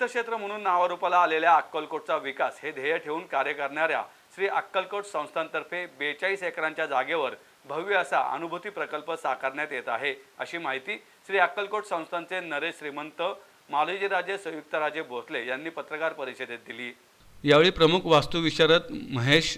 तीर्थक्षेत्र म्हणून नावारूपाला आलेल्या अक्कलकोटचा विकास हे ध्येय ठेवून कार्य करणाऱ्या श्री अक्कलकोट संस्थांतर्फे बेचाळीस एकरांच्या जागेवर भव्य असा अनुभूती प्रकल्प साकारण्यात येत आहे अशी माहिती श्री अक्कलकोट संस्थांचे नरेश श्रीमंत मालोजीराजे संयुक्तराजे भोसले यांनी पत्रकार परिषदेत दिली. यावेळी प्रमुख वास्तुविशारद महेश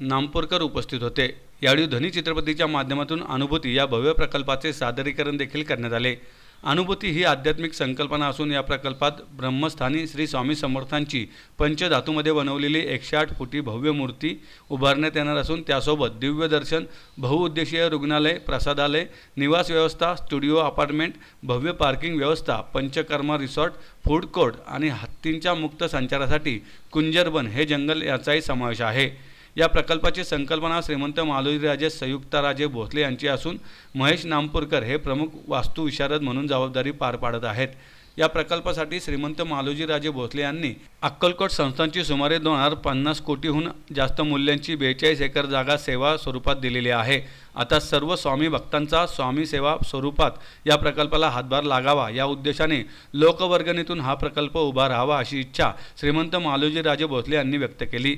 नामपूरकर उपस्थित होते. यावेळी ध्वनी चित्रपतीच्या माध्यमातून अनुभूती या भव्य प्रकल्पाचे सादरीकरण देखील करण्यात आले. अनुभूती ही आध्यात्मिक संकल्पना असून या प्रकल्पात ब्रह्मस्थानी श्री स्वामी समर्थांची पंचधातूमध्ये बनवलेली एकशे आठ फुटी भव्य मूर्ती उभारण्यात येणार असून त्यासोबत दिव्य दर्शन बहुउद्देशीय रुग्णालय प्रसादालय निवास व्यवस्था स्टुडिओ अपार्टमेंट भव्य पार्किंग व्यवस्था पंचकर्मा रिसॉर्ट फूड कोर्ट आणि हत्तींच्या मुक्त संचारासाठी कुंजरबन हे जंगल याचाही समावेश आहे. या प्रकल्पाची संकल्पना श्रीमंत मालोजीराजे संयुक्तराजे भोसले यांची असून महेश नामपूरकर हे प्रमुख वास्तुविशारद म्हणून जबाबदारी पार पाडत आहेत. या प्रकल्पासाठी श्रीमंत मालोजीराजे भोसले यांनी अक्कलकोट संस्थांची सुमारे दोन हजार पन्नास कोटीहून जास्त मूल्यांची बेचाळीस एकर जागा सेवा स्वरूपात दिलेली आहे. आता सर्व स्वामी भक्तांचा स्वामी सेवा स्वरूपात या प्रकल्पाला हातभार लागावा या उद्देशाने लोकवर्गणीतून हा प्रकल्प उभा राहावा अशी इच्छा श्रीमंत मालोजीराजे भोसले यांनी व्यक्त केली.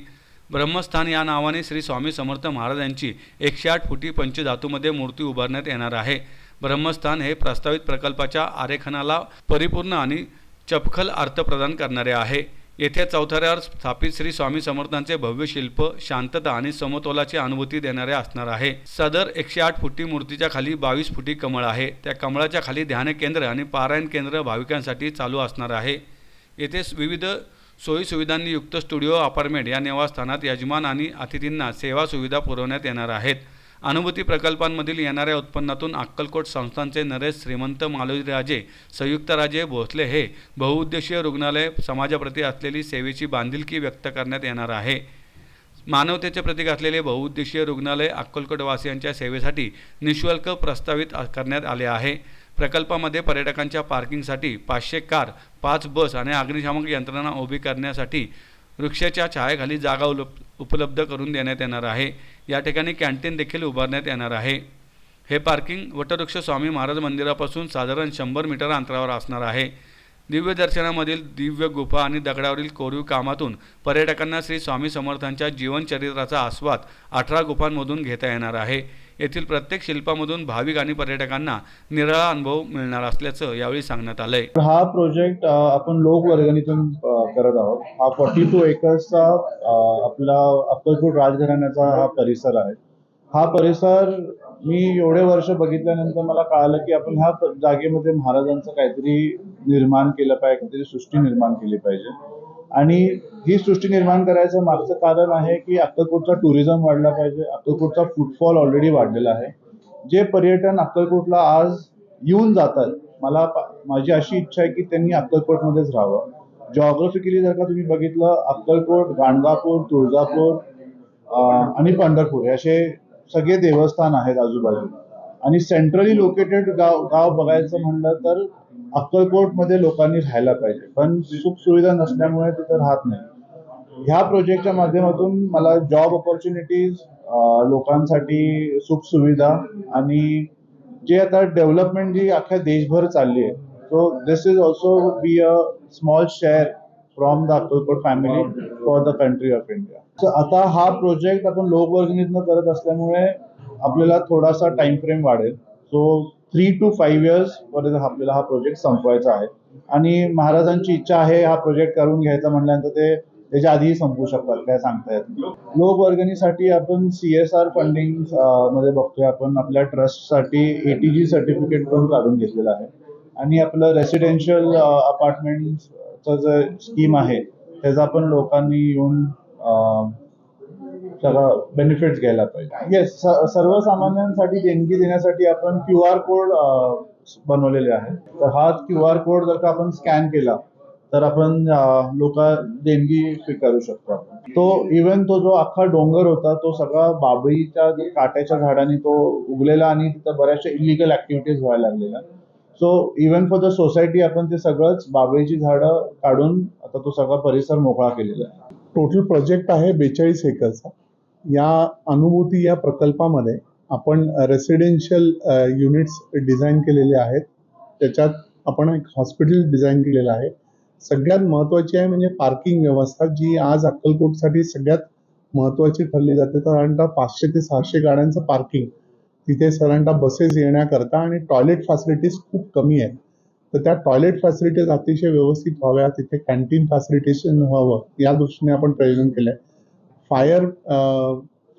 ब्रह्मस्थान या नावाने श्री स्वामी समर्थ महाराजांची एकशे आठ फुटी पंचधातूमध्ये मूर्ती उभारण्यात येणार आहे. ब्रह्मस्थान हे प्रस्तावित प्रकल्पाच्या आरेखनाला परिपूर्ण आणि चपखल अर्थ प्रदान करणारे आहे. येथे चौथऱ्यावर स्थापित श्री स्वामी समर्थांचे भव्य शिल्प शांतता आणि समतोलाची अनुभूती देणारे असणार आहे. सदर एकशे आठ फुटी मूर्तीच्या खाली बावीस फुटी कमळ आहे. त्या कमळाच्या खाली ध्यान केंद्र आणि पारायण केंद्र भाविकांसाठी चालू असणार आहे. येथे विविध सोयीसुविधांनी युक्त स्टुडिओ अपार्टमेंट या निवासस्थानात यजमान आणि अतिथींना सेवा सुविधा पुरवण्यात येणार आहेत. अनुभूती प्रकल्पांमधील येणाऱ्या उत्पन्नातून अक्कलकोट संस्थांचे नरेश श्रीमंत मालोजीराजे संयुक्तराजे भोसले हे बहुउद्देशीय रुग्णालय समाजाप्रती असलेली सेवेची बांधिलकी व्यक्त करण्यात येणार आहे. मानवतेचे प्रतीक असलेले बहुउद्देशीय रुग्णालय अक्कलकोटवासियांच्या सेवेसाठी निशुल्क प्रस्तावित करण्यात आले आहे. प्रकल्पामध्ये पर्यटकांच्या पार्किंगसाठी पाचशे कार पाच बस आणि अग्निशामक यंत्रणा उभी करण्यासाठी वृक्षाच्या छायेखाली जागा उलप उपलब्ध करून देण्यात येणार आहे. या ठिकाणी कॅन्टीन देखील उभारण्यात येणार आहे. हे पार्किंग वटवृक्ष स्वामी महाराज मंदिरापासून साधारण शंभर मीटर अंतरावर असणार आहे. दिव्य दर्शनामधील दिव्य गुफा आणि दगडावरील कोरीव कामातून पर्यटकांना श्री स्वामी समर्थांच्या जीवनचरित्राचा आस्वाद अठरा गुफांमधून घेता येणार आहे. येथील प्रत्येक शिल्पामधून भाविक आणि पर्यटकांना निराळा अनुभव मिळणार असल्याचं यावेळी सांगण्यात आलंय. हा प्रोजेक्ट आपण लोकवर्गणीतून वर्गणीतून करत आहोत. हा फॉर्टी टू एकर्सचा आपला अक्कलकोट राजघराण्याचा हा परिसर आहे. हा परिसर मी एवढे वर्ष बघितल्यानंतर मला कळालं की आपण ह्या जागेमध्ये महाराजांचं काहीतरी निर्माण केलं पाहिजे काहीतरी सृष्टी निर्माण केली पाहिजे. आणि ही सृष्टी निर्माण करायचं मागचं कारण आहे की अक्कलकोटचा टुरिझम वाढला पाहिजे. अक्कलकोटचा फुटफॉल ऑलरेडी वाढलेला आहे. जे पर्यटन अक्कलकोटला आज येऊन जातात मला माझी अशी इच्छा आहे की त्यांनी अक्कलकोटमध्येच राहावं. जॉग्रफिकली जर का तुम्ही बघितलं अक्कलकोट गाणगापूर तुळजापूर आणि पंढरपूर हे असे सगळे देवस्थान आहेत आजूबाजूला. आणि सेंट्रली लोकेटेड गाव गाव बघायचं म्हणलं तर अक्कलकोटमध्ये लोकांनी राहायला पाहिजे. पण सुख सुविधा नसल्यामुळे तिथं राहत नाही. ह्या प्रोजेक्टच्या माध्यमातून मला जॉब ऑपॉर्च्युनिटीज लोकांसाठी सुख सुविधा आणि जे आता डेव्हलपमेंट जी अख्ख्या देशभर चालली आहे so this is also be a small share from the Akkalkot family for the country of India आता हा प्रोजेक्ट आपण लोकवर्गणीतनं करत असल्यामुळे आपल्याला थोडासा टाइम फ्रेम वाढेल. So three to five years पर्यंत आपल्याला हा प्रोजेक्ट संपवायचा आहे. आणि महाराजांची इच्छा आहे हा प्रोजेक्ट करून घ्यायचा म्हटल्यानंतर ते त्याच्या आधीही संपू शकतात काय सांगता येत नाही. लोकवर्गणीसाठी आपण सी एस आर फंडिंगमध्ये बघतोय. आपण आपल्या ट्रस्टसाठी एटीजी सर्टिफिकेट पण काढून घेतलेलं आहे. आणि आपलं रेसिडेन्शियल अपार्टमेंटचं जे स्कीम आहे त्याचा पण लोकांनी येऊन सगळं बेनिफिट्स घ्यायला पाहिजे. येस सर्वसामान्यांसाठी देणगी देण्यासाठी आपण क्यू आर कोड बनवलेले आहे. तर हा क्यू आर कोड जर का आपण स्कॅन केला तर आपण लोक देणगी स्वीकारू शकतो आपण. तो इवन तो जो अख्खा डोंगर होता तो सगळा बाबळीच्या काट्याच्या झाडांनी तो उगलेला आणि तिथं बऱ्याचशा इलिगल ऍक्टिव्हिटीज व्हायला लागलेल्या. So even for the society आपण ते सगळंच बाबळीची झाडं काढून आता तो सगळा परिसर मोकळा केलेला आहे. टोटल प्रोजेक्ट आहे बेचाळीस एकरचा. या अनुभूती या प्रकल्पामध्ये आपण रेसिडेन्शियल युनिट्स डिझाईन केलेले आहेत. त्याच्यात आपण एक हॉस्पिटल डिझाईन केलेलं आहे. सगळ्यात महत्त्वाची आहे म्हणजे पार्किंग व्यवस्था जी आज अक्कलकोटसाठी सगळ्यात महत्वाची ठरली जाते साधारणतः पाचशे ते सहाशे गाड्यांचं पार्किंग तिथे साधारणतः बसेस येण्याकरता आणि टॉयलेट फॅसिलिटीज खूप कमी आहेत. तर त्या टॉयलेट फॅसिलिटीज अतिशय व्यवस्थित व्हाव्या तिथे कॅन्टीन फॅसिलिटेशन व्हावं. या दृष्टीने आपण प्रयोजन केलंय. Fire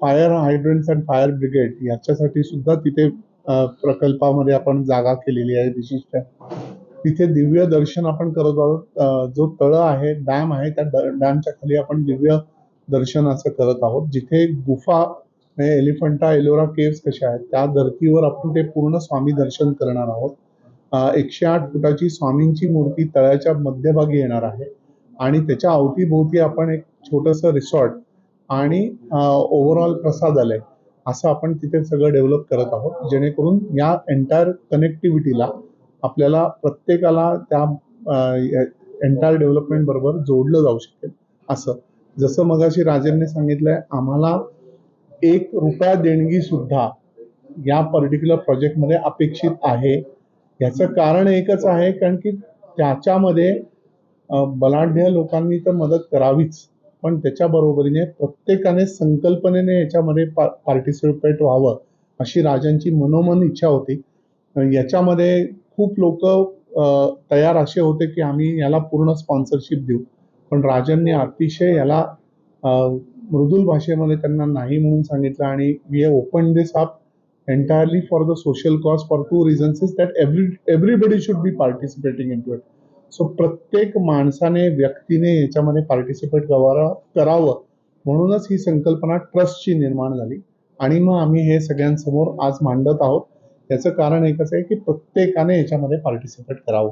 fire hydrants and fire brigade याच्यासाठी सुद्धा तिथे प्रकल्पामध्ये आपण जागा केलेली आहे विशिष्ट. तिथे दिव्य दर्शन आपण करत आहोत. जो तळ आहे डॅम आहे त्या डॅमच्या खाली आपण दिव्य दर्शन असं करत आहोत. जिथे गुफा म्हणजे एलिफंटा एलोरा केव्स कशा आहेत त्या धर्तीवर आपण ते पूर्ण स्वामी दर्शन करणार आहोत. एकशे आठ फुटाची स्वामींची मूर्ती तळ्याच्या मध्यभागी येणार आहे. आणि त्याच्या अवतीभोवती आपण एक छोटंसं रिसॉर्ट आणि ओव्हरऑल प्रसादालय असं आपण तिथे सगळं डेव्हलप करत आहोत. जेणेकरून या एंटायर कनेक्टिव्हिटीला आपल्याला प्रत्येकाला त्या एंटायर डेव्हलपमेंट बरोबर जोडलं जाऊ शकेल असं. जसं मगाशी राजेंनी सांगितलंय आम्हाला एक रुपया देणगी सुद्धा या पर्टिक्युलर प्रोजेक्टमध्ये अपेक्षित आहे. याचं कारण एकच आहे कारण की त्याच्यामध्ये बलाढ्य लोकांनी तर मदत करावीच. पण त्याच्या बरोबरीने प्रत्येकाने संकल्पनेने याच्यामध्ये पार्टिसिपेट व्हावं अशी राजांची मनोमन इच्छा होती. याच्यामध्ये खूप लोक तयार असे होते की आम्ही याला पूर्ण स्पॉन्सरशिप देऊ. पण राजांनी अतिशय याला मृदुल भाषेमध्ये त्यांना नाही म्हणून सांगितलं आणि we have open this up entirely for the social cause for two reasons is that every everybody should be participating in to it so प्रत्येक माणसाने व्यक्तीने याच्यामध्ये पार्टिसिपेट करावं करावं. म्हणूनच ही संकल्पना ट्रस्टची निर्माण झाली. आणि मग आम्ही हे सगळ्यांसमोर आज मांडत आहोत. याचं कारण एकच आहे की प्रत्येकाने याच्यामध्ये पार्टिसिपेट करावं.